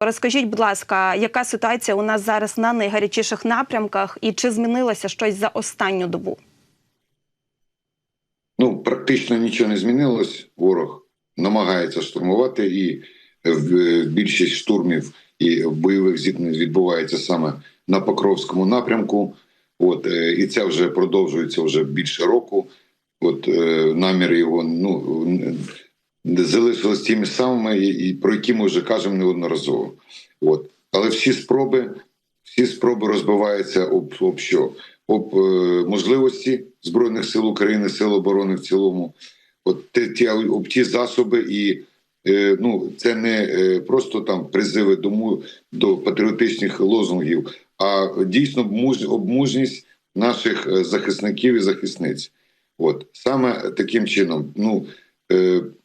Розкажіть, будь ласка, яка ситуація у нас зараз на найгарячіших напрямках, і чи змінилося щось за останню добу? Ну, практично нічого не змінилось. Ворог намагається штурмувати, і більшість штурмів і бойових зіткнень відбувається саме на Покровському напрямку. От е, і це вже продовжується вже більше року. От е, наміри його ну залишились тими самими, і, про які ми вже кажемо неодноразово. От але всі спроби, всі спроби розбиваються об, об що? Об е, можливості збройних сил України, сил оборони в цілому, от ті, ті об ті засоби, і е, ну це не е, просто там призиви до до патріотичних лозунгів, а дійсно муж, об мужність наших е, захисників і захисниць. От саме таким чином, ну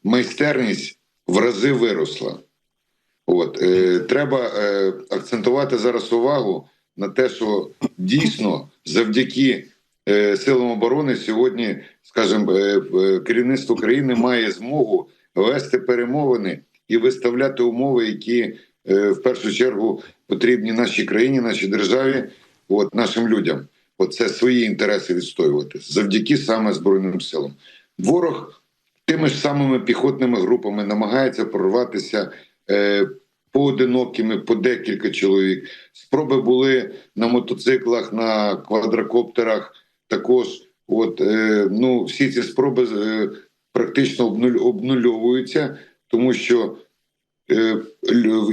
майстерність в рази виросла. От е, треба е, акцентувати зараз увагу на те, що дійсно завдяки е, силам оборони сьогодні, скажімо, е, е, керівництво країни має змогу вести перемовини і виставляти умови, які е, в першу чергу потрібні нашій країні, нашій державі, от нашим людям. От це свої інтереси відстоювати завдяки саме збройним силам. Ворог тими ж самими піхотними групами намагається прорватися. Е, поодинокими, по декілька чоловік. Спроби були на мотоциклах, на квадрокоптерах. Також, от е, ну всі ці спроби е, практично обнуль, обнульовуються, тому що е,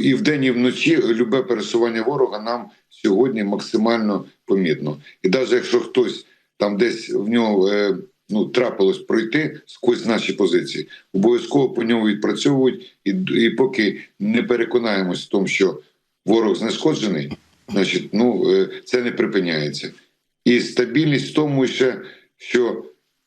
і вдень, і вночі любе пересування ворога нам сьогодні максимально помітно. І навіть якщо хтось там десь в нього е, ну трапилось пройти сквозь наші позиції, обов'язково по ньому відпрацьовують, і, і поки не переконаємось в тому, що ворог знешкоджений, значить, ну е, це не припиняється. І стабільність в тому ще, що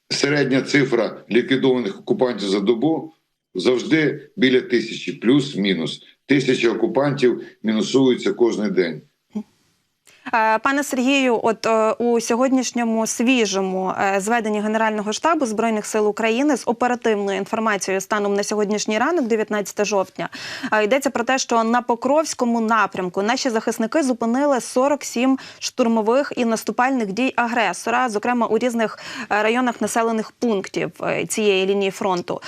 середня цифра ліквідованих окупантів за добу завжди біля тисячі, плюс-мінус. Тисяча окупантів мінусуються кожен день. Е, Пане Сергію, от е, у сьогоднішньому свіжому е, зведенні Генерального штабу збройних сил України з оперативною інформацією станом на сьогоднішній ранок, 19 жовтня, йдеться про те, що на Покровському напрямку наші захисники зупинили 47 штурмових і наступальних дій агресора, зокрема у різних районах населених пунктів цієї лінії фронту.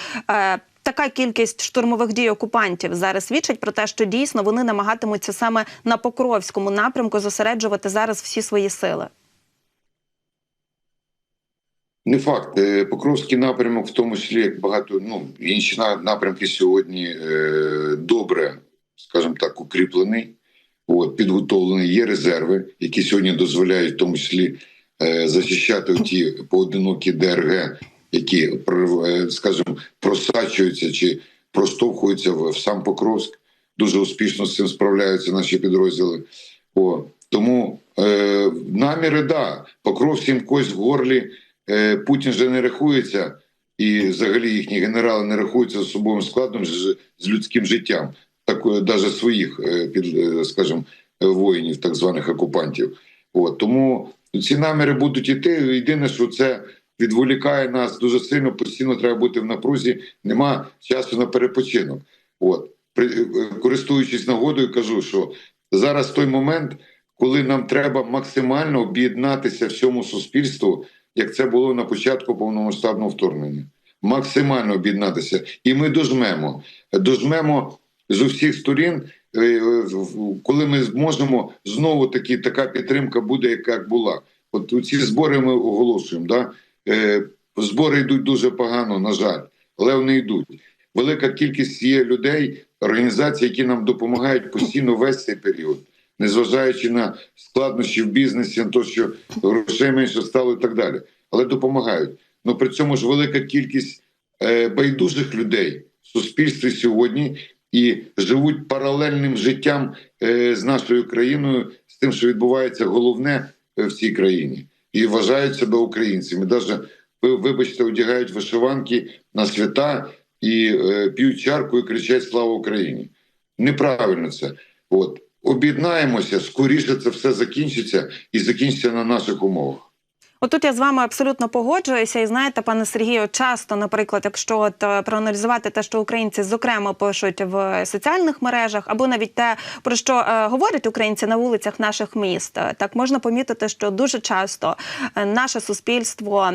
Така кількість штурмових дій окупантів зараз свідчить про те, що дійсно вони намагатимуться саме на Покровському напрямку зосереджувати зараз всі свої сили. Не факт. Е, Покровський напрямок, в тому числі як багато ну інші напрямки сьогодні е, добре, скажімо так, укріплений, от, підготовлений. Є резерви, які сьогодні дозволяють в тому числі е, захищати ті поодинокі ДРГ, які е, скажімо, просачуються чи проштовхуються в, сам Покровськ. Дуже успішно з цим справляються наші підрозділи. О, тому е, наміри, да, Покровськ їм когось в горлі. Е, Путін же не рахується, і взагалі їхні генерали не рахуються з особовим складом з, людським життям, так навіть своїх е, під, е, скажімо, е, воїнів, так званих окупантів. От тому ці наміри будуть іти. Єдине, що це відволікає нас дуже сильно. Постійно треба бути в напрузі. Нема часу на перепочинок. От при е, користуючись нагодою, кажу, що зараз той момент, коли нам треба максимально об'єднатися всьому суспільству як це було на початку повномасштабного вторгнення. Максимально об'єднатися, і ми дожмемо. Дожмемо з усіх сторін, е, е, коли ми зможемо знову таки така підтримка буде, яка як була. От ці збори ми оголошуємо. Да? Е, Збори йдуть дуже погано, на жаль, але вони йдуть. Велика кількість є людей, організацій, які нам допомагають постійно весь цей період, незважаючи на складнощі в бізнесі, на те, що грошей менше стало і так далі. Але допомагають. Ну при цьому ж велика кількість е, байдужих людей в суспільстві сьогодні і живуть паралельним життям е, з нашою країною, з тим, що відбувається головне в цій країні, і вважають себе українцями. Ви вибачте, одягають вишиванки на свята і е, п'ють чарку і кричать Слава Україні. Неправильно це. От об'єднаємося, скоріше це все закінчиться і закінчиться на наших умовах. Отут я з вами абсолютно погоджуюся. І знаєте, пане Сергію, часто, наприклад, якщо от е, проаналізувати те, що українці зокрема пишуть в соціальних мережах, або навіть те, про що е, говорять українці на вулицях наших міст, е, так можна помітити, що дуже часто е, наше суспільство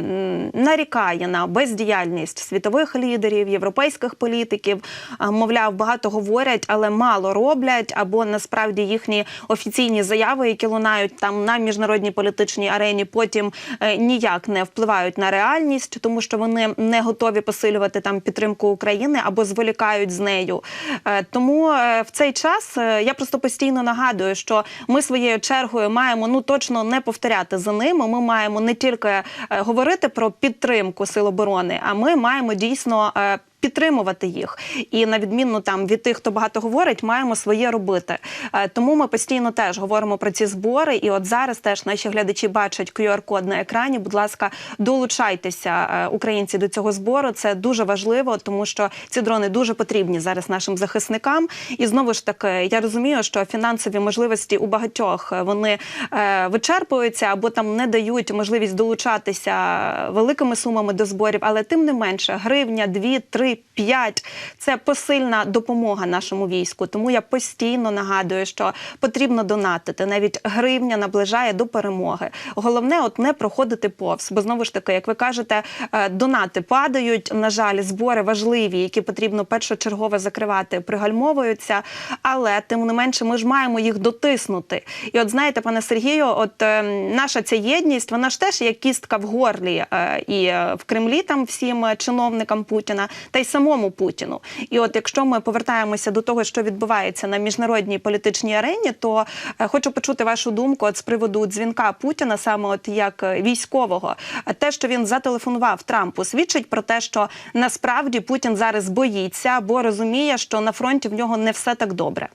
нарікає на бездіяльність світових лідерів, європейських політиків. Мовляв, багато говорять, але мало роблять, або насправді їхні офіційні заяви, які лунають там на міжнародній політичній арені, потім ніяк не впливають на реальність, тому що вони не готові посилювати там підтримку України або зволікають з нею. Е, Тому е, в цей час е, я просто постійно нагадую, що ми своєю чергою маємо ну точно не повторяти за ними. Ми маємо не тільки е, говорити про підтримку сил оборони, а ми маємо дійсно. Підтримувати їх і на відміну там від тих, хто багато говорить, маємо своє робити. Е, Тому ми постійно теж говоримо про ці збори. І от зараз теж наші глядачі бачать QR-код на екрані. Будь ласка, долучайтеся, е, українці, до цього збору. Це дуже важливо, тому що ці дрони дуже потрібні зараз нашим захисникам. І знову ж таки, я розумію, що фінансові можливості у багатьох е, вони вичерпуються або там не дають можливість долучатися великими сумами до зборів, але тим не менше, гривня, дві, три, п'ять це посильна допомога нашому війську. Тому я постійно нагадую, що потрібно донатити. Навіть гривня наближає до перемоги. Головне, от не проходити повз, бо знову ж таки, як ви кажете, е, донати падають. На жаль, збори важливі, які потрібно першочергово закривати, пригальмовуються. Але тим не менше, ми ж маємо їх дотиснути. І от знаєте, пане Сергію, от е, наша ця єдність, вона ж теж є кістка в горлі е, і в Кремлі там всім чиновникам Путіна, та й самому Путіну. І от якщо ми повертаємося до того, що відбувається на міжнародній політичній арені, то е, хочу почути вашу думку от з приводу дзвінка Путіна, саме от як е, військового, те, що він зателефонував Трампу, свідчить про те, що насправді Путін зараз боїться, бо розуміє, що на фронті в нього не все так добре.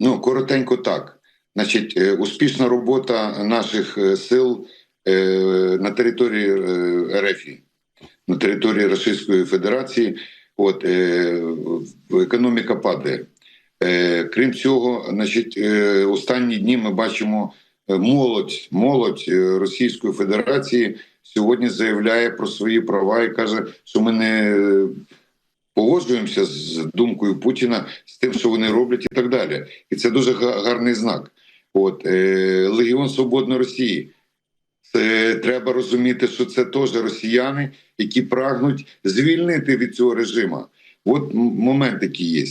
Ну, коротенько так. Значить, е, успішна робота наших сил на території РФ, на території Російської Федерації, от, е, економіка падає. Е, Крім цього, значить, е, останні дні ми бачимо е, молодь, молодь е, Російської Федерації сьогодні заявляє про свої права і каже, що ми не е, погоджуємося з думкою Путіна, з тим, що вони роблять, і так далі. І це дуже га- гарний знак. От е, Легіон Свободної Росії. Це треба розуміти, що це теж росіяни, які прагнуть звільнити від цього режиму. От момент такий є.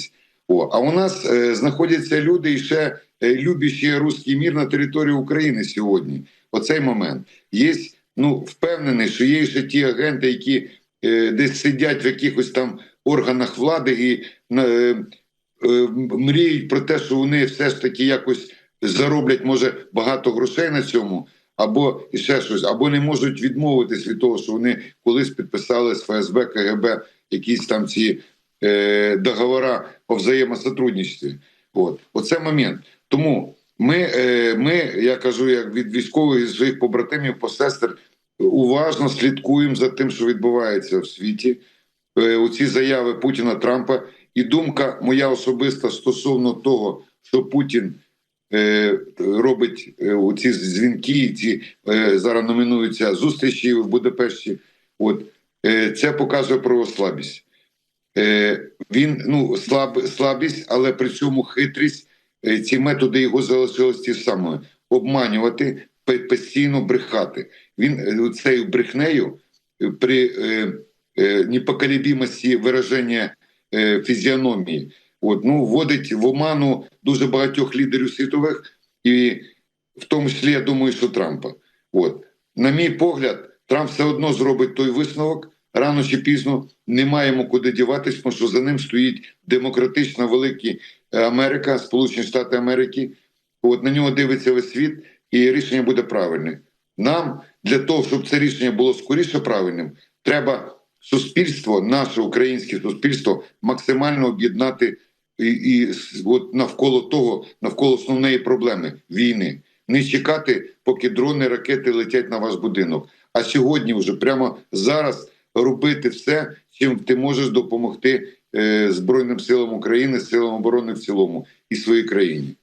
О, а у нас е, знаходяться люди і ще е, любящі руський мір на території України сьогодні. Оцей момент є. Ну впевнений, що є ще ті агенти, які е, десь сидять в якихось там органах влади і е, е, мріють про те, що вони все ж таки якось зароблять може багато грошей на цьому, або і ще щось, або не можуть відмовитись від того, що вони колись підписали з ФСБ, КГБ якісь там ці е, договори по взаємосотрудничестві. От оце момент. Тому ми, е, ми, я кажу, як від військових і своїх побратимів, посестер, уважно слідкуємо за тим, що відбувається в світі. Е, оці заяви Путіна Трампа, і думка моя особиста стосовно того, що Путін робить е, оці дзвінки, ці е, зараз номінуються зустрічі в Будапешті. От е, це показує про слабість. Е, він ну слаб, слабість, але при цьому хитрість. Е, ці методи його залишились ті самі обманювати, постійно брехати. Він е, цією брехнею е, при е, е, непоколебимості вираження е, фізіономії, от ну вводить в оману дуже багатьох лідерів світових, і в тому числі я думаю, що Трампа. От на мій погляд, Трамп все одно зробить той висновок. Рано чи пізно не маємо куди діватись, тому що за ним стоїть демократична велика Америка, Сполучені Штати Америки. От на нього дивиться весь світ, і рішення буде правильне. Нам для того, щоб це рішення було скоріше правильним, треба суспільство, наше українське суспільство, максимально об'єднати і, і от навколо того, навколо основної проблеми війни. Не чекати, поки дрони, ракети летять на ваш будинок. А сьогодні, вже прямо зараз, робити все, чим ти можеш допомогти е, Збройним силам України, силам оборони в цілому і своїй країні.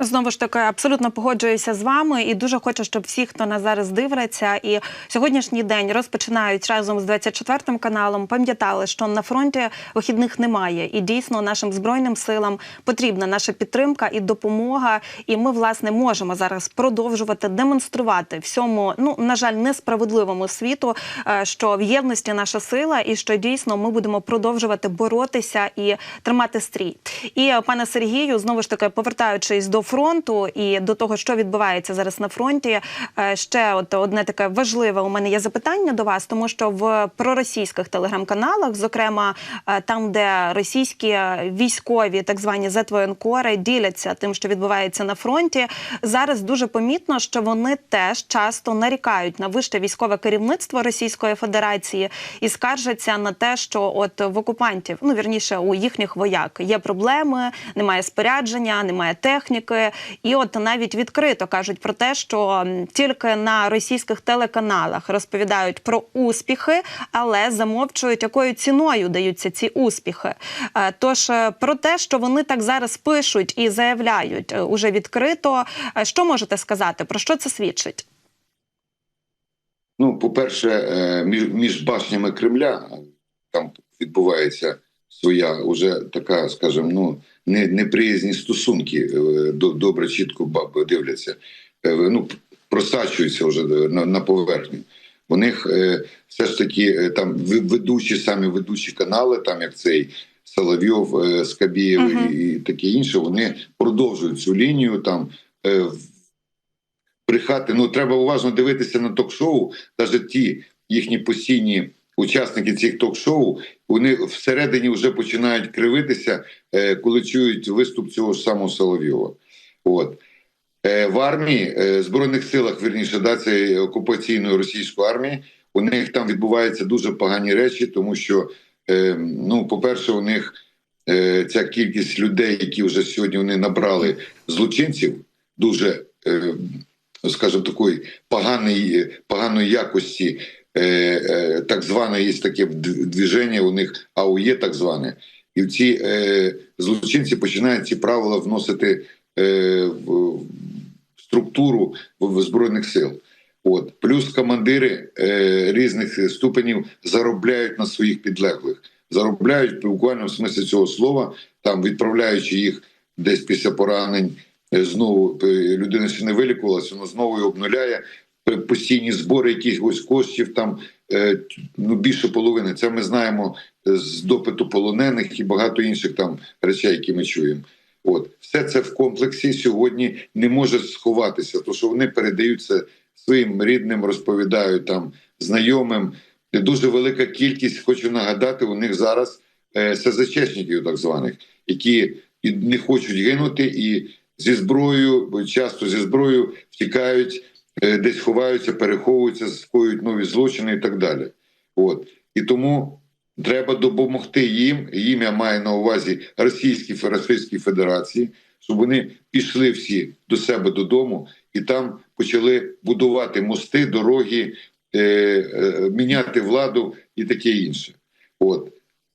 Знову ж таки, абсолютно погоджуюся з вами і дуже хочу, щоб всі, хто нас зараз дивляться, і сьогоднішній день розпочинають разом з 24 каналом, пам'ятали, що на фронті вихідних немає, і дійсно нашим збройним силам потрібна наша підтримка і допомога. І ми, власне, можемо зараз продовжувати демонструвати всьому, ну на жаль, несправедливому світу, е, що в єдності наша сила, і що дійсно ми будемо продовжувати боротися і тримати стрій. І пане Сергію, знову ж таки, повертаючись до фронту і до того, що відбувається зараз на фронті, е, ще от одне таке важливе у мене є запитання до вас, тому що в проросійських телеграм-каналах, зокрема е, там, де російські військові, так звані зетвоєнкори, діляться тим, що відбувається на фронті, зараз дуже помітно, що вони теж часто нарікають на вище військове керівництво Російської Федерації і скаржаться на те, що от в окупантів, ну вірніше, у їхніх вояк є проблеми, немає спорядження, немає техніки. І от навіть відкрито кажуть про те, що тільки на російських телеканалах розповідають про успіхи, але замовчують, якою ціною даються ці успіхи. Е, Тож е, про те, що вони так зараз пишуть і заявляють е, уже відкрито, що можете сказати? Про що це свідчить? Ну, по-перше, між, між башнями Кремля там відбувається своя уже така, скажімо, ну неприязні стосунки. е, до- Добре, чітко баби дивляться. Е, Ну, просачуються вже на, на поверхню. У них е, все ж таки е, там ведучі, самі ведучі канали, там як цей Соловйов, е, Скабєєв Мгм. і, і таке інше, вони продовжують цю лінію там. е, брехати. Ну треба уважно дивитися на ток-шоу. Навіть ті їхні постійні учасники цих ток-шоу, вони всередині вже починають кривитися, е, коли чують виступ цього ж самого Соловйова. От. Е, В армії, е, збройних силах, вірніше, да, цієї окупаційної російської армії, у них там відбуваються дуже погані речі, тому що, ну, по-перше, у них ця кількість людей, які вже сьогодні вони набрали злочинців, дуже, скажімо, такої поганої, поганої якості, так зване є таке движення у них АУЄ, так зване, і в ці е, злочинці починають ці правила вносити е, в структуру в, збройних сил. От плюс командири е, різних ступенів заробляють на своїх підлеглих, заробляють буквально в смислі цього слова, там відправляючи їх десь після поранень. е, Знову е, людина ще не вилікувалася, вона знову його обнуляє постійні збори якихось коштів. Там е, ну більше половини. Це ми знаємо е, з допиту полонених і багато інших там речей, які ми чуємо. От все це в комплексі сьогодні не може сховатися, тому що вони передаються своїм рідним, розповідають там знайомим. Дуже велика кількість, хочу нагадати, у них зараз е, СЗЧшників, так званих, які не хочуть гинути, і зі зброєю, часто зі зброєю втікають, е, десь ховаються, переховуються, скоюють нові злочини і так далі. От і тому треба допомогти їм. Їм я маю на увазі Російській Російській Федерації, щоб вони пішли всі до себе додому і там почали будувати мости, дороги, е, е, міняти владу і таке інше. От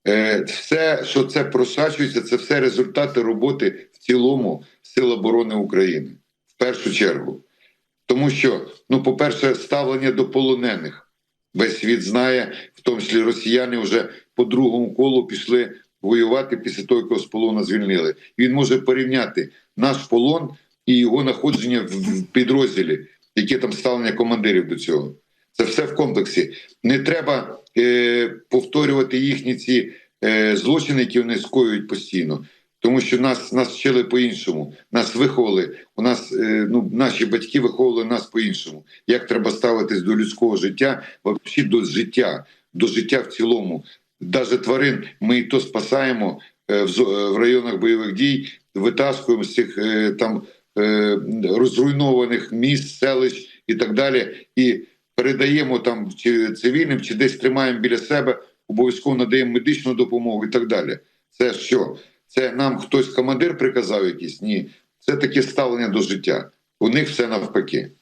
е, все, що це просачується, це все результати роботи в цілому Сил оборони України в першу чергу. Тому що, ну, по-перше, ставлення до полонених. Весь світ знає, в тому числі росіяни вже по другому колу пішли воювати після того, як з полону звільнили. Він може порівняти наш полон і його знаходження в підрозділі, яке там ставлення командирів до цього. Це все в комплексі. Не треба е, повторювати їхні ці е, злочини, які вони скоюють постійно. Тому що нас нас вчили по-іншому, нас виховали. У нас е, ну наші батьки виховували нас по-іншому. Як треба ставитись до людського життя, взагалі до життя, до життя в цілому. Навіть тварин ми і то спасаємо е, е, в районах бойових дій, витаскуємо з цих там розруйнованих міст, селищ і так далі, і передаємо там чи цивільним, чи десь тримаємо біля себе, обов'язково надаємо медичну допомогу і так далі. Це що? Це нам хтось командир приказав якийсь? Ні, це таке ставлення до життя. У них все навпаки.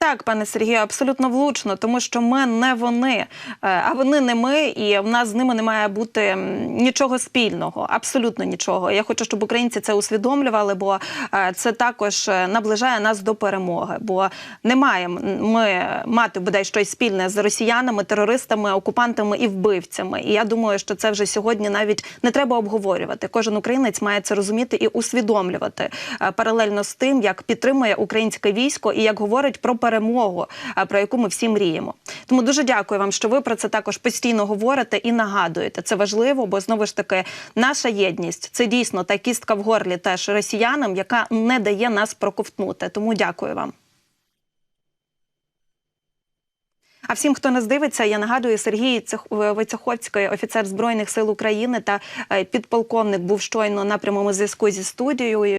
Так, пане Сергію, абсолютно влучно, тому що ми не вони, е, а вони не ми, і в нас з ними не має бути нічого спільного, абсолютно нічого. Я хочу, щоб українці це усвідомлювали, бо е, це також е, наближає нас до перемоги. Бо не маємо ми мати бодай щось спільне з росіянами, терористами, окупантами і вбивцями. І я думаю, що це вже сьогодні навіть не треба обговорювати. Кожен українець має це розуміти і усвідомлювати паралельно з тим, як підтримує українське військо і як говорить про перемогу, е, про яку ми всі мріємо. Тому дуже дякую вам, що ви про це також постійно говорите і нагадуєте. Це важливо, бо знову ж таки наша єдність це дійсно та кістка в горлі теж росіянам, яка не дає нас проковтнути. Тому дякую вам. А всім, хто нас дивиться, я нагадую Сергій Цех- Войцеховський, офіцер збройних сил України та е, підполковник, був щойно на прямому зв'язку зі студією.